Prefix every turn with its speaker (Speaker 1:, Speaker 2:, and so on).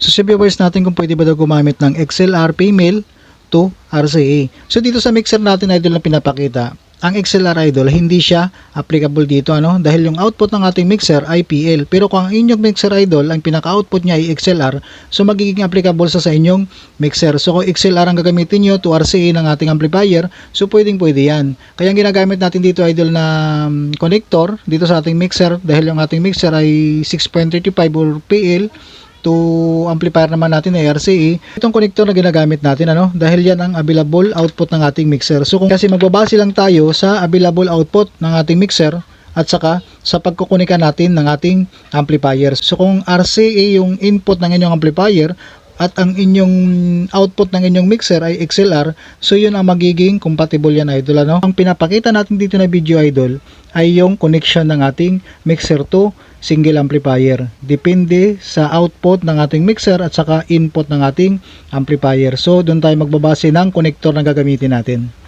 Speaker 1: So sa viewers natin kung pwede ba daw gumamit ng XLR female to RCA. So dito sa mixer natin idol na pinapakita, ang XLR idol hindi siya applicable dito ano? Dahil yung output ng ating mixer ay PL pero kung ang inyong mixer idol ang pinaka-output niya ay XLR so magiging applicable sa sa inyong mixer. So kung XLR ang gagamitin nyo to RCA ng ating amplifier so pwedeng pwede yan. Kaya ginagamit natin dito idol na um, connector dito sa ating mixer dahil yung ating mixer ay 6.35 or PL to amplifier naman natin ay RCA itong connector na ginagamit natin ano dahil yan ang available output ng ating mixer so kung kasi magbabase lang tayo sa available output ng ating mixer at saka sa pagkukunika natin ng ating amplifier so kung RCA yung input ng inyong amplifier at ang inyong output ng inyong mixer ay XLR, so yun ang magiging compatible yan idol. Ano? Ang pinapakita natin dito na video idol ay yung connection ng ating mixer to single amplifier. Depende sa output ng ating mixer at saka input ng ating amplifier. So doon tayo magbabase ng connector na gagamitin natin.